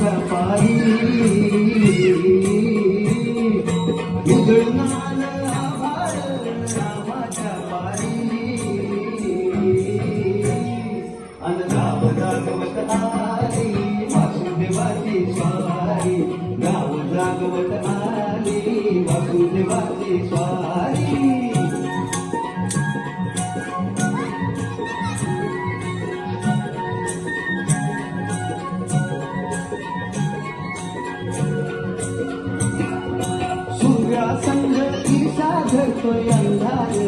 पायी उजळून आलं आभाळ रामाच्या पायी अन राम जागवत आली वासुदेवाची स्वारी राम जागवत आली वासुदेवाची स्वारी. साधर को अंधार